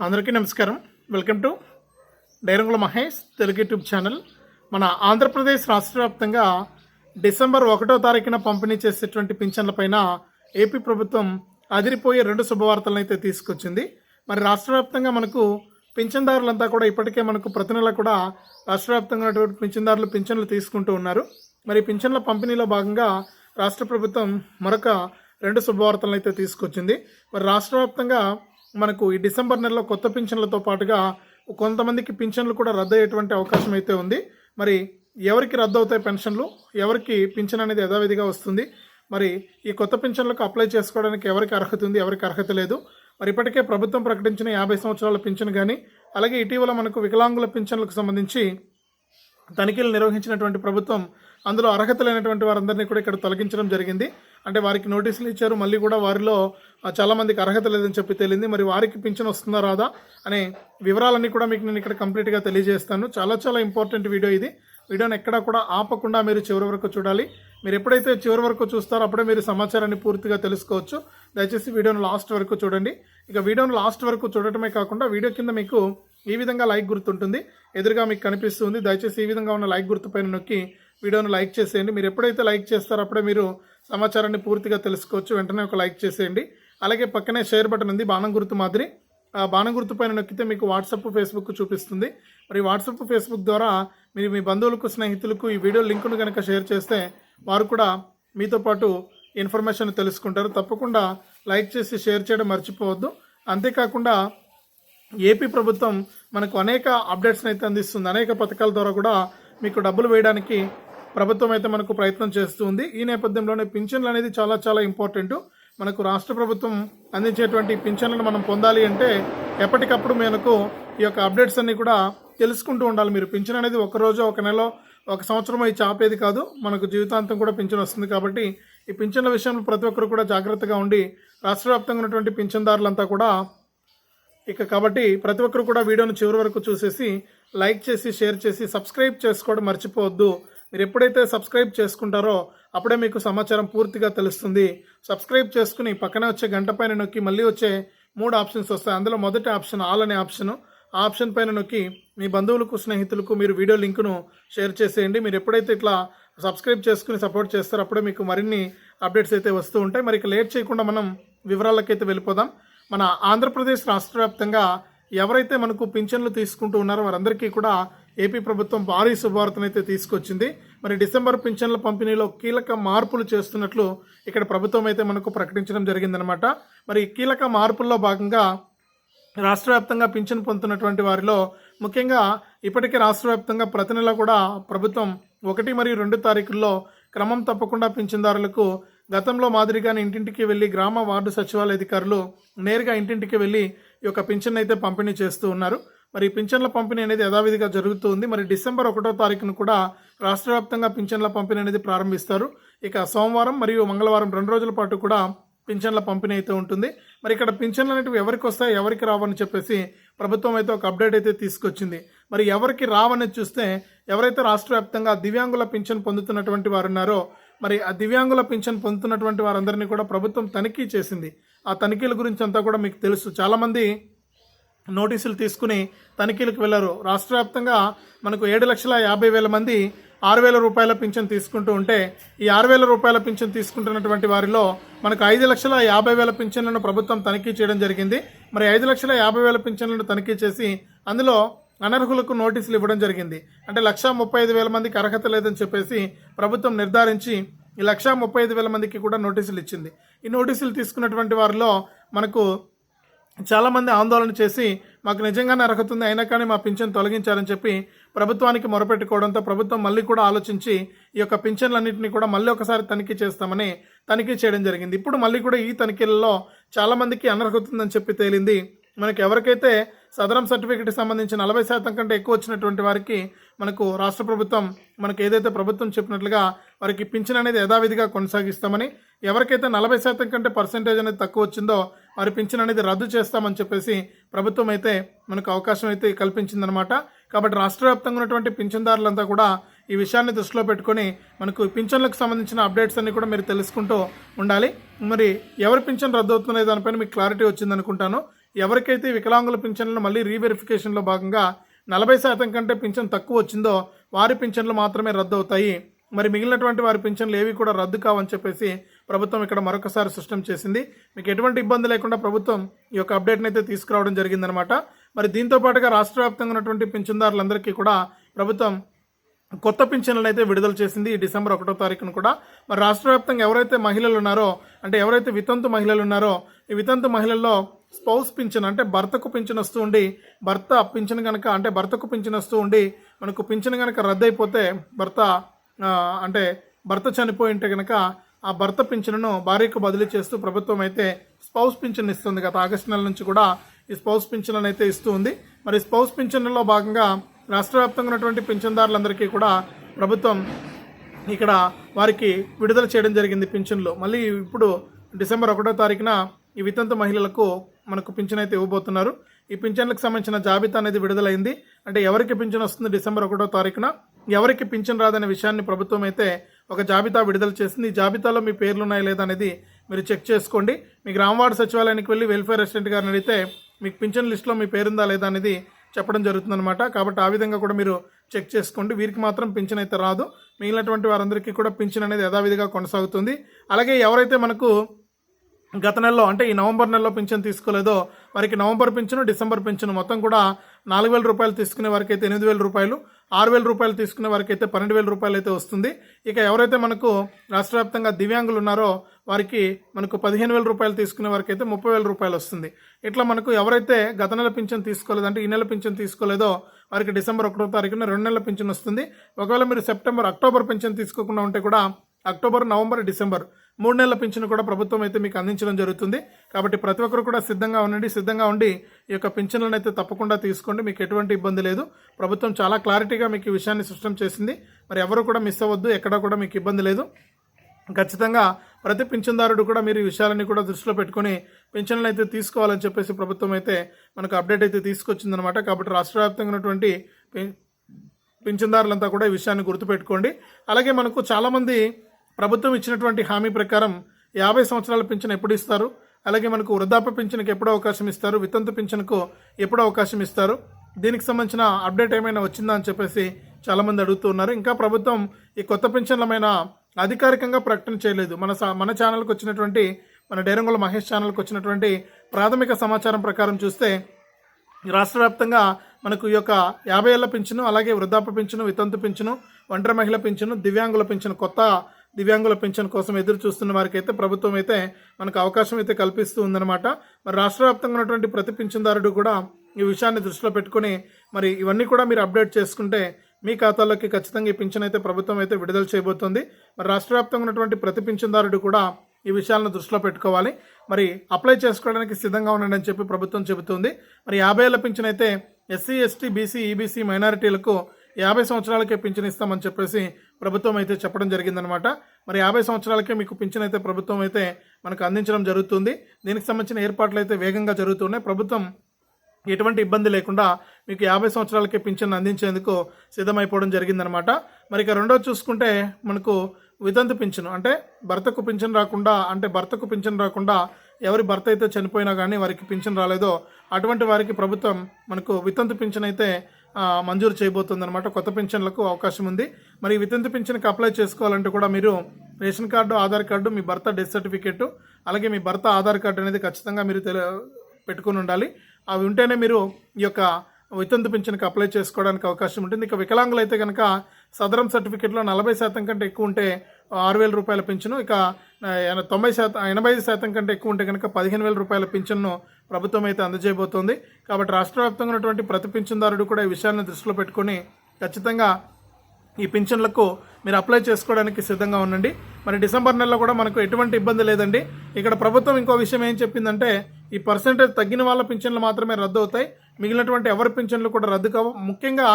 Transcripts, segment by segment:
అందరికీ నమస్కారం. Welcome to డైరంగుల మహేష్ తెలుగు యూట్యూబ్ ఛానల్. మన ఆంధ్రప్రదేశ్ రాష్ట్ర వ్యాప్తంగా డిసెంబర్ ఒకటో తారీఖున పంపిణీ చేసేటువంటి పింఛన్లపైన ఏపీ ప్రభుత్వం అదిరిపోయే రెండు శుభవార్తలను అయితే తీసుకొచ్చింది. మరి రాష్ట్ర వ్యాప్తంగా మనకు పింఛన్దారులంతా కూడా ఇప్పటికే మనకు ప్రతి నెల కూడా రాష్ట్ర వ్యాప్తంగా ఉన్నటువంటి పింఛన్దారులు పింఛన్లు తీసుకుంటూ ఉన్నారు. మరి పింఛన్ల పంపిణీలో భాగంగా రాష్ట్ర ప్రభుత్వం మరొక రెండు శుభవార్తలను అయితే తీసుకొచ్చింది. మరి రాష్ట్ర వ్యాప్తంగా మనకు ఈ డిసెంబర్ నెలలో కొత్త పింఛన్లతో పాటుగా కొంతమందికి పింఛన్లు కూడా రద్దు అయ్యేటువంటి అవకాశం అయితే ఉంది. మరి ఎవరికి రద్దు అవుతాయి పెన్షన్లు? ఎవరికి పింఛన్ అనేది యథావిధిగా వస్తుంది? మరి ఈ కొత్త పింఛన్లకు అప్లై చేసుకోవడానికి ఎవరికి అర్హత ఉంది? ఎవరికి అర్హత లేదు? మరి ఇప్పటికే ప్రభుత్వం ప్రకటించిన యాభై సంవత్సరాల పింఛన్ కానీ అలాగే ఇటీవల మనకు వికలాంగుల పింఛన్లకు సంబంధించి తనిఖీలు నిర్వహించినటువంటి ప్రభుత్వం అందులో అర్హత లేనటువంటి వారందరినీ కూడా ఇక్కడ తొలగించడం జరిగింది. అంటే వారికి నోటీసులు ఇచ్చారు. మళ్ళీ కూడా వారిలో చాలామందికి అర్హత లేదని చెప్పి తేలింది. మరి వారికి పింఛన్ వస్తుందా రాదా అనే వివరాలన్నీ కూడా మీకు నేను ఇక్కడ కంప్లీట్గా తెలియజేస్తాను. చాలా చాలా ఇంపార్టెంట్ వీడియో ఇది. వీడియోని ఎక్కడా కూడా ఆపకుండా మీరు చివరి వరకు చూడాలి. మీరు ఎప్పుడైతే చివరి వరకు చూస్తారో అప్పుడే మీరు సమాచారాన్ని పూర్తిగా తెలుసుకోవచ్చు. దయచేసి వీడియోను లాస్ట్ వరకు చూడండి. ఇక వీడియోను లాస్ట్ వరకు చూడటమే కాకుండా వీడియో కింద మీకు ఈ విధంగా లైక్ గుర్తుంటుంది. ఎదురుగా మీకు కనిపిస్తుంది. దయచేసి ఈ విధంగా ఉన్న లైక్ గుర్తు పైన నొక్కి వీడియోను లైక్ చేసేయండి. మీరు ఎప్పుడైతే లైక్ చేస్తారో అప్పుడే మీరు సమాచారాన్ని పూర్తిగా తెలుసుకోవచ్చు. వెంటనే ఒక లైక్ చేసేయండి. అలాగే పక్కనే షేర్ బటన్ ఉంది బాణం గుర్తు మాదిరి. ఆ బాణం గుర్తు పైన నొక్కితే మీకు వాట్సాప్ ఫేస్బుక్ చూపిస్తుంది. మరి వాట్సాప్ ఫేస్బుక్ ద్వారా మీరు మీ బంధువులకు స్నేహితులకు ఈ వీడియో లింకును కనుక షేర్ చేస్తే వారు కూడా మీతో పాటు ఇన్ఫర్మేషన్ తెలుసుకుంటారు. తప్పకుండా లైక్ చేసి షేర్ చేయడం మర్చిపోవద్దు. అంతేకాకుండా ఏపీ ప్రభుత్వం మనకు అనేక అప్డేట్స్ని అయితే అందిస్తుంది. అనేక పథకాల ద్వారా కూడా మీకు డబ్బులు వేయడానికి ప్రభుత్వం అయితే మనకు ప్రయత్నం చేస్తుంది. ఈ నేపథ్యంలోనే పింఛన్లు అనేది చాలా చాలా ఇంపార్టెంట్ మనకు రాష్ట్ర ప్రభుత్వం అందించేటువంటి పింఛన్లను మనం పొందాలి అంటే ఎప్పటికప్పుడు మనకు ఈ యొక్క అప్డేట్స్ అన్ని కూడా తెలుసుకుంటూ ఉండాలి. మీరు పింఛన్ అనేది ఒక రోజు ఒక నెల ఒక సంవత్సరం అయి చాపేది కాదు. మనకు జీవితాంతం కూడా పింఛన్ వస్తుంది కాబట్టి ఈ పింఛన్ల విషయంలో ప్రతి ఒక్కరు కూడా జాగ్రత్తగా ఉండి రాష్ట్ర వ్యాప్తంగా ఉన్నటువంటి పింఛన్దారులంతా కూడా ఇక కాబట్టి ప్రతి ఒక్కరు కూడా వీడియోను చివరి వరకు చూసేసి లైక్ చేసి షేర్ చేసి సబ్స్క్రైబ్ చేసుకోవడం మర్చిపోవద్దు. మీరు ఎప్పుడైతే సబ్స్క్రైబ్ చేసుకుంటారో అప్పుడే మీకు సమాచారం పూర్తిగా తెలుస్తుంది. సబ్స్క్రైబ్ చేసుకుని పక్కనే వచ్చే గంట పైన నొక్కి మళ్ళీ వచ్చే మూడు ఆప్షన్స్ వస్తాయి. అందులో మొదటి ఆప్షన్ ఆల్ అనే ఆప్షన్. ఆ ఆప్షన్ పైన నొక్కి మీ బంధువులకు స్నేహితులకు మీరు వీడియో లింకును షేర్ చేసేయండి. మీరు ఎప్పుడైతే ఇట్లా సబ్స్క్రైబ్ చేసుకుని సపోర్ట్ చేస్తారో అప్పుడే మీకు మరిన్ని అప్డేట్స్ అయితే వస్తూ ఉంటాయి. మరి ఇక లేట్ చేయకుండా మనం వివరాలకైతే వెళ్ళిపోదాం. మన ఆంధ్రప్రదేశ్ రాష్ట్ర వ్యాప్తంగా ఎవరైతే మనకు పింఛన్లు తీసుకుంటూ ఉన్నారో వారందరికీ కూడా ఏపీ ప్రభుత్వం భారీ శుభవార్తను అయితే తీసుకొచ్చింది. మరి డిసెంబర్ పింఛన్ల పంపిణీలో కీలక మార్పులు చేస్తున్నట్లు ఇక్కడ ప్రభుత్వం అయితే మనకు ప్రకటించడం జరిగిందనమాట మరి కీలక మార్పుల్లో భాగంగా రాష్ట్ర వ్యాప్తంగా పింఛన్ పొందుతున్నటువంటి వారిలో ముఖ్యంగా ఇప్పటికే రాష్ట్ర వ్యాప్తంగా ప్రతి నెల కూడా ప్రభుత్వం ఒకటి మరియు రెండు తారీఖుల్లో క్రమం తప్పకుండా పింఛన్దారులకు గతంలో మాదిరిగానే ఇంటింటికి వెళ్ళి గ్రామ వార్డు సచివాలయ అధికారులు నేరుగా ఇంటింటికి వెళ్ళి ఈ యొక్క పింఛన్ అయితే పంపిణీ చేస్తూ ఉన్నారు. మరి పింఛన్ల పంపిణీ అనేది యథావిధిగా జరుగుతూ ఉంది మరి డిసెంబర్ ఒకటో తారీఖున కూడా రాష్ట్ర వ్యాప్తంగా పింఛన్ల పంపిణీ అనేది ప్రారంభిస్తారు. ఇక సోమవారం మరియు మంగళవారం రెండు రోజుల పాటు కూడా పింఛన్ల పంపిణీ అయితే ఉంటుంది. మరి ఇక్కడ పింఛన్లు అనేటివి ఎవరికి వస్తాయి ఎవరికి రావని చెప్పేసి ప్రభుత్వం అయితే ఒక అప్డేట్ అయితే తీసుకొచ్చింది. మరి ఎవరికి రావని చూస్తే ఎవరైతే రాష్ట్ర వ్యాప్తంగా దివ్యాంగుల పింఛన్ పొందుతున్నటువంటి వారు ఉన్నారో మరి ఆ దివ్యాంగుల పింఛన్ పొందుతున్నటువంటి వారందరినీ కూడా ప్రభుత్వం తనిఖీ చేసింది. ఆ తనిఖీల గురించి అంతా కూడా మీకు తెలుసు. చాలామంది నోటీసులు తీసుకుని తనిఖీలకు వెళ్ళారు. రాష్ట్ర వ్యాప్తంగా మనకు ఏడు లక్షల యాభై వేల మంది ఆరు వేల రూపాయల పింఛన్ తీసుకుంటూ ఉంటే ఈ ఆరు వేల రూపాయల పింఛన్ తీసుకుంటున్నటువంటి వారిలో మనకు ఐదు లక్షల యాభై వేల పింఛన్లను ప్రభుత్వం తనిఖీ చేయడం జరిగింది. మరి ఐదు లక్షల యాభై వేల పింఛన్లను తనిఖీ చేసి అందులో అనర్హులకు నోటీసులు ఇవ్వడం జరిగింది. అంటే లక్షా ముప్పై ఐదు వేల మందికి అర్హత లేదని చెప్పేసి ప్రభుత్వం నిర్ధారించి ఈ లక్షా ముప్పై ఐదు వేల మందికి కూడా నోటీసులు ఇచ్చింది. ఈ నోటీసులు తీసుకున్నటువంటి వారిలో మనకు చాలామంది ఆందోళన చేసి మాకు నిజంగానే అర్హత ఉంది అయినా కానీ మా పింఛన్ తొలగించారని చెప్పి ప్రభుత్వానికి మొరపెట్టుకోవడంతో ప్రభుత్వం మళ్ళీ కూడా ఆలోచించి ఈ యొక్క పింఛన్లన్నింటినీ కూడా మళ్ళీ ఒకసారి తనిఖీ చేస్తామని తనిఖీ చేయడం జరిగింది. ఇప్పుడు మళ్ళీ కూడా ఈ తనిఖీలలో చాలామందికి అనర్హత ఉందని చెప్పి తేలింది. మనకి ఎవరికైతే సదరం సర్టిఫికేట్ సంబంధించి నలభై శాతం కంటే ఎక్కువ వచ్చినటువంటి వారికి మనకు రాష్ట్ర ప్రభుత్వం మనకు ఏదైతే ప్రభుత్వం చెప్పినట్లుగా వారికి పింఛన్ అనేది యథావిధిగా కొనసాగిస్తామని ఎవరికైతే నలభై శాతం కంటే పర్సెంటేజ్ అనేది తక్కువ వచ్చిందో వారి పింఛన్ అనేది రద్దు చేస్తామని చెప్పేసి ప్రభుత్వం అయితే మనకు అవకాశం అయితే కల్పించిందనమాట. కాబట్టి రాష్ట్ర వ్యాప్తంగా ఉన్నటువంటి పింఛన్దారులంతా కూడా ఈ విషయాన్ని దృష్టిలో పెట్టుకొని మనకు పింఛన్లకు సంబంధించిన అప్డేట్స్ అన్ని కూడా మీరు తెలుసుకుంటూ ఉండాలి. మరి ఎవరి పింఛన్ రద్దు అవుతుందనే దానిపైన మీకు క్లారిటీ వచ్చిందనుకుంటాను ఎవరికైతే వికలాంగుల పింఛన్లను మళ్ళీ రీవెరిఫికేషన్లో భాగంగా నలభై శాతం కంటే పింఛన్ తక్కువ వచ్చిందో వారి పింఛన్లు మాత్రమే రద్దు అవుతాయి. మరి మిగిలినటువంటి వారి పింఛన్లు ఏవి కూడా రద్దు కావని చెప్పేసి ప్రభుత్వం ఇక్కడ మరొకసారి స్పష్టం చేసింది. మీకు ఎటువంటి ఇబ్బంది లేకుండా ప్రభుత్వం ఈ యొక్క అప్డేట్ని అయితే తీసుకురావడం జరిగిందనమాట మరి దీంతో పాటుగా రాష్ట్ర వ్యాప్తంగా ఉన్నటువంటి పింఛన్దారులందరికీ కూడా ప్రభుత్వం కొత్త పింఛన్లను అయితే విడుదల చేసింది ఈ డిసెంబర్ ఒకటో తారీఖున కూడా. మరి రాష్ట్ర వ్యాప్తంగా ఎవరైతే మహిళలు ఉన్నారో అంటే ఎవరైతే వితంతు మహిళలు ఉన్నారో ఈ వితంతు మహిళల్లో స్పౌస్ పింఛన్ అంటే భర్తకు పింఛన్ వస్తూ ఉండి భర్త పింఛన్ కనుక అంటే భర్తకు పింఛన్ వస్తూ ఉండి మనకు పింఛన్ కనుక రద్దయిపోతే భర్త అంటే భర్త చనిపోయి ఉంటే కనుక ఆ భర్త పింఛన్ను భార్యకు బదిలీ చేస్తూ ప్రభుత్వం అయితే స్పౌస్ పింఛన్ ఇస్తుంది. గత ఆగస్టు నెల నుంచి కూడా ఈ స్పౌస్ పింఛన్ అయితే ఇస్తూ ఉంది. మరి స్పౌస్ పింఛన్లో భాగంగా రాష్ట్ర వ్యాప్తంగా ఉన్నటువంటి పింఛన్దారులందరికీ కూడా ప్రభుత్వం ఇక్కడ వారికి విడుదల చేయడం జరిగింది పింఛన్లు. మళ్ళీ ఇప్పుడు డిసెంబర్ ఒకటో తారీఖున ఈ వితంత మహిళలకు మనకు పింఛన్ అయితే ఇవ్వబోతున్నారు. ఈ పింఛన్లకు సంబంధించిన జాబితా అనేది విడుదలైంది. అంటే ఎవరికి పింఛన్ వస్తుంది డిసెంబర్ ఒకటో తారీఖున? ఎవరికి పింఛన్ రాదనే విషయాన్ని ప్రభుత్వం అయితే ఒక జాబితా విడుదల చేసింది. ఈ జాబితాలో మీ పేర్లు ఉన్నాయా లేదా అనేది మీరు చెక్ చేసుకోండి. మీ గ్రామవార్డు సచివాలయానికి వెళ్ళి వెల్ఫేర్ రెసిడెంట్ గారిని అడిగితే మీకు పింఛన్ లిస్టులో మీ పేరుందా లేదా అనేది చెప్పడం జరుగుతుందన్నమాట. కాబట్టి ఆ విధంగా కూడా మీరు చెక్ చేసుకోండి. వీరికి మాత్రం పింఛన్ అయితే రాదు. మిగిలినటువంటి వారందరికీ కూడా పింఛన్ అనేది యథావిధిగా కొనసాగుతుంది. అలాగే ఎవరైతే మనకు గత నెలలో అంటే ఈ నవంబర్ నెలలో పింఛన్ తీసుకోలేదో వారికి నవంబర్ పింఛను డిసెంబర్ పింఛను మొత్తం కూడా నాలుగు వేల రూపాయలు తీసుకునే వారికి అయితే ఎనిమిది వేల రూపాయలు. ఆరు వేల రూపాయలు తీసుకునే వారికి అయితే పన్నెండు వేల రూపాయలు అయితే వస్తుంది. ఇక ఎవరైతే మనకు రాష్ట్ర వ్యాప్తంగా దివ్యాంగులు ఉన్నారో వారికి మనకు పదిహేను వేల రూపాయలు తీసుకునే వారికి అయితే ముప్పై వేల రూపాయలు వస్తుంది. ఇట్లా మనకు ఎవరైతే గత నెల పింఛన్ తీసుకోలేదు అంటే ఈ నెల పింఛన్ తీసుకోలేదో వారికి డిసెంబర్ ఒకటో తారీఖున రెండు నెలల పింఛన్ వస్తుంది. ఒకవేళ మీరు సెప్టెంబర్ అక్టోబర్ పింఛన్ తీసుకోకుండా ఉంటే కూడా అక్టోబర్ నవంబర్ డిసెంబర్ మూడు నెలల పింఛను కూడా ప్రభుత్వం అయితే మీకు అందించడం జరుగుతుంది. కాబట్టి ప్రతి ఒక్కరు కూడా సిద్ధంగా ఉండండి సిద్ధంగా ఉండి ఈ యొక్క పింఛన్లను అయితే తప్పకుండా తీసుకోండి. మీకు ఎటువంటి ఇబ్బంది లేదు. ప్రభుత్వం చాలా క్లారిటీగా మీకు ఈ విషయాన్ని స్పష్టం చేసింది. మరి ఎవరు కూడా మిస్ అవ్వద్దు ఎక్కడా కూడా మీకు ఇబ్బంది లేదు. ఖచ్చితంగా ప్రతి పింఛన్దారుడు కూడా మీరు ఈ విషయాలన్నీ కూడా దృష్టిలో పెట్టుకొని పింఛన్లు అయితే తీసుకోవాలని చెప్పేసి ప్రభుత్వం అయితే మనకు అప్డేట్ అయితే తీసుకొచ్చిందనమాట కాబట్టి రాష్ట్ర వ్యాప్తంగా ఉన్నటువంటి పింఛన్దారులంతా కూడా ఈ విషయాన్ని గుర్తుపెట్టుకోండి. అలాగే మనకు చాలామంది ప్రభుత్వం ఇచ్చినటువంటి హామీ ప్రకారం యాభై సంవత్సరాల పింఛన్ ఎప్పుడు ఇస్తారు? అలాగే మనకు వృద్ధాప్య పింఛన్కి ఎప్పుడు అవకాశం ఇస్తారు? వితంతు పింఛన్కు ఎప్పుడు అవకాశం ఇస్తారు? దీనికి సంబంధించిన అప్డేట్ ఏమైనా వచ్చిందా అని చెప్పేసి చాలామంది అడుగుతూ ఉన్నారు. ఇంకా ప్రభుత్వం ఈ కొత్త పింఛన్లమైన అధికారికంగా ప్రకటన చేయలేదు. మన సా- మన ఛానల్కి వచ్చినటువంటి మన డైరంగుల మహేష్ ఛానల్కి వచ్చినటువంటి ప్రాథమిక సమాచారం ప్రకారం చూస్తే ఈ రాష్ట్ర వ్యాప్తంగా మనకు ఈ యొక్క యాభై ఏళ్ళ పింఛను అలాగే వృద్ధాప్య పింఛను వితంతు పింఛను ఒంటరి మహిళ పింఛను దివ్యాంగుల పింఛను కొత్త దివ్యాంగుల పింఛన్ కోసం ఎదురు చూస్తున్న వారికి అయితే ప్రభుత్వం అయితే మనకు అవకాశం అయితే కల్పిస్తూ ఉందన్నమాట. మరి రాష్ట్ర వ్యాప్తంగా ఉన్నటువంటి ప్రతి పింఛన్దారుడు కూడా ఈ విషయాన్ని దృష్టిలో పెట్టుకొని మరి ఇవన్నీ కూడా మీరు అప్డేట్ చేసుకుంటే మీ ఖాతాలోకి ఖచ్చితంగా ఈ పింఛన్ అయితే ప్రభుత్వం అయితే విడుదల చేయబోతుంది. మరి రాష్ట్ర వ్యాప్తంగా ఉన్నటువంటి ప్రతి పింఛన్దారుడు కూడా ఈ విషయాలను దృష్టిలో పెట్టుకోవాలి. మరి అప్లై చేసుకోవడానికి సిద్ధంగా ఉండండి అని చెప్పి ప్రభుత్వం చెబుతుంది. మరి యాభై ఏళ్ళ పింఛన్ అయితే ఎస్సీ ఎస్టీ బీసీ ఈబీసీ మైనారిటీలకు యాభై సంవత్సరాలకే పింఛన్ ఇస్తామని చెప్పేసి ప్రభుత్వం అయితే చెప్పడం జరిగిందనమాట మరి యాభై సంవత్సరాలకే మీకు పింఛన్ అయితే ప్రభుత్వం అయితే మనకు అందించడం జరుగుతుంది. దీనికి సంబంధించిన ఏర్పాట్లు అయితే వేగంగా జరుగుతున్నాయి. ప్రభుత్వం ఎటువంటి ఇబ్బంది లేకుండా మీకు యాభై సంవత్సరాలకే పింఛన్ అందించేందుకు సిద్ధమైపోవడం జరిగిందనమాట మరి ఇక రెండోది చూసుకుంటే మనకు వితంతు పింఛను. అంటే భర్తకు పింఛన్ రాకుండా అంటే భర్తకు పింఛన్ రాకుండా ఎవరి భర్త అయితే చనిపోయినా కానీ వారికి పింఛన్ రాలేదో అటువంటి వారికి ప్రభుత్వం మనకు వితంతు పింఛన్ అయితే మంజూరు చేయబోతుందన్నమాట. కొత్త పెన్షన్లకు అవకాశం ఉంది. మరి వితంతు పింఛన్కి అప్లై చేసుకోవాలంటే కూడా మీరు రేషన్ కార్డు ఆధార్ కార్డు మీ భర్త డెత్ సర్టిఫికేట్ అలాగే మీ భర్త ఆధార్ కార్డు అనేది ఖచ్చితంగా మీరు తెలి పెట్టుకుని ఉండాలి. అవి ఉంటేనే మీరు ఈ యొక్క వితంతు పింఛన్కి అప్లై చేసుకోవడానికి అవకాశం ఉంటుంది. ఇక వికలాంగులు అయితే కనుక సదరం సర్టిఫికేట్లో నలభై శాతం కంటే ఎక్కువ ఉంటే ఆరు వేల రూపాయల పింఛను ఇక తొంభై శాతం ఎనభై శాతం కంటే ఎక్కువ ఉంటే కనుక పదిహేను వేల రూపాయల పింఛన్ను ప్రభుత్వం అయితే అందజేయబోతోంది. కాబట్టి రాష్ట్ర వ్యాప్తంగా ఉన్నటువంటి ప్రతి పింఛన్దారుడు కూడా ఈ విషయాన్ని దృష్టిలో పెట్టుకొని ఖచ్చితంగా ఈ పింఛన్లకు మీరు అప్లై చేసుకోవడానికి సిద్ధంగా ఉండండి. మరి డిసెంబర్ నెలలో కూడా మనకు ఎటువంటి ఇబ్బంది లేదండి. ఇక్కడ ప్రభుత్వం ఇంకో విషయం ఏం చెప్పిందంటే ఈ పర్సంటేజ్ తగ్గిన వాళ్ళ పింఛన్లు మాత్రమే రద్దు అవుతాయి. మిగిలినటువంటి ఎవరి పింఛన్లు కూడా రద్దు కావు. ముఖ్యంగా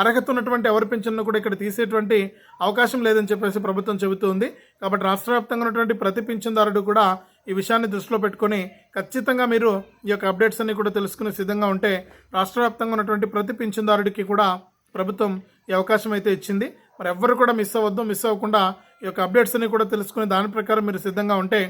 అర్హత ఉన్నటువంటి ఎవరి పింఛన్ను కూడా ఇక్కడ తీసేటువంటి అవకాశం లేదని చెప్పేసి ప్రభుత్వం చెబుతుంది. కాబట్టి రాష్ట్ర వ్యాప్తంగా ఉన్నటువంటి ప్రతి పింఛన్దారుడు కూడా ఈ విషయాన్ని దృష్టిలో పెట్టుకొని ఖచ్చితంగా మీరు ఈ యొక్క అప్డేట్స్ అన్ని కూడా తెలుసుకునే సిద్ధంగా ఉంటే రాష్ట్ర వ్యాప్తంగా ఉన్నటువంటి ప్రతి పింఛన్దారుడికి కూడా ప్రభుత్వం ఈ అవకాశం అయితే ఇచ్చింది. మరి ఎవ్వరు కూడా మిస్ అవ్వద్దు మిస్ అవ్వకుండా ఈ యొక్క అప్డేట్స్ అన్ని కూడా తెలుసుకుని దాని ప్రకారం మీరు సిద్ధంగా ఉంటే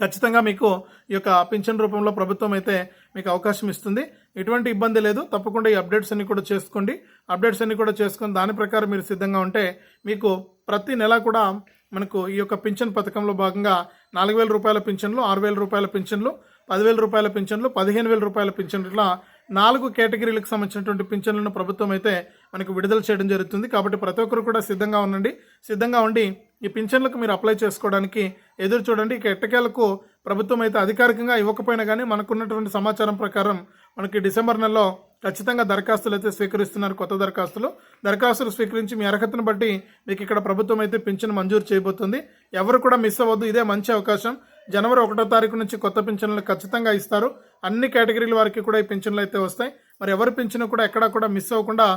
ఖచ్చితంగా మీకు ఈ యొక్క పింఛన్ రూపంలో ప్రభుత్వం అయితే మీకు అవకాశం ఇస్తుంది. ఎటువంటి ఇబ్బంది లేదు. తప్పకుండా ఈ అప్డేట్స్ అన్ని కూడా చేసుకోండి. అప్డేట్స్ అన్ని కూడా చేసుకొని దాని ప్రకారం మీరు సిద్ధంగా ఉంటే మీకు ప్రతి నెల కూడా మనకు ఈ యొక్క పింఛన్ పథకంలో భాగంగా నాలుగు వేల రూపాయల పింఛన్లు ఆరు వేల రూపాయల పింఛన్లు పదివేల రూపాయల పింఛన్లు పదిహేను వేల రూపాయల పింఛన్లు ఇట్లా నాలుగు కేటగిరీలకు సంబంధించినటువంటి పింఛన్లను ప్రభుత్వం అయితే మనకు విడుదల చేయడం జరుగుతుంది. కాబట్టి ప్రతి ఒక్కరు కూడా సిద్ధంగా ఉండండి. సిద్ధంగా ఉండి ఈ పింఛన్లకు మీరు అప్లై చేసుకోవడానికి ఎదురు చూడండి. ఇక ఎట్టకేలకు ప్రభుత్వం అయితే అధికారికంగా ఇవ్వకపోయినా కానీ మనకున్నటువంటి సమాచారం ప్రకారం మనకి డిసెంబర్ నెలలో ఖచ్చితంగా దరఖాస్తులు అయితే స్వీకరిస్తున్నారు కొత్త దరఖాస్తులు. దరఖాస్తులు స్వీకరించి మీ అర్హతను బట్టి మీకు ఇక్కడ ప్రభుత్వం అయితే పింఛను మంజూరు చేయబోతుంది. ఎవరు కూడా మిస్ అవ్వద్దు ఇదే మంచి అవకాశం. జనవరి ఒకటో తారీఖు నుంచి కొత్త పింఛన్లు ఖచ్చితంగా ఇస్తారు. అన్ని కేటగిరీల వారికి కూడా ఈ పింఛన్లు అయితే వస్తాయి. మరి ఎవరి పింఛను కూడా ఎక్కడా కూడా మిస్ అవ్వకుండా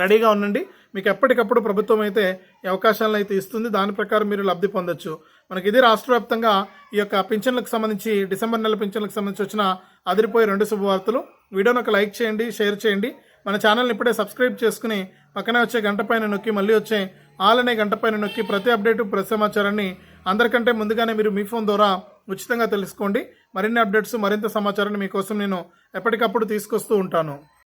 రెడీగా ఉండండి. మీకు ఎప్పటికప్పుడు ప్రభుత్వం అయితే ఈ అవకాశాలను అయితే ఇస్తుంది. దాని ప్రకారం మీరు లబ్ధి పొందొచ్చు. మనకి ఇది రాష్ట్ర వ్యాప్తంగా ఈ యొక్క పింఛన్లకు సంబంధించి డిసెంబర్ నెల పింఛన్లకు సంబంధించి వచ్చిన అదిరిపోయే రెండు శుభవార్తలు. వీడియోని ఒక లైక్ చేయండి షేర్ చేయండి. మన ఛానల్ని ఇప్పుడే సబ్స్క్రైబ్ చేసుకుని పక్కనే వచ్చే గంట పైన నొక్కి మళ్ళీ వచ్చే ఆల్ అనే గంట పైన నొక్కి ప్రతి అప్డేటు ప్రతి సమాచారాన్ని అందరికంటే ముందుగానే మీరు మీ ఫోన్ ద్వారా ఉచితంగా తెలుసుకోండి. మరిన్ని అప్డేట్స్ మరింత సమాచారాన్ని మీకోసం నేను ఎప్పటికప్పుడు తీసుకొస్తూ ఉంటాను.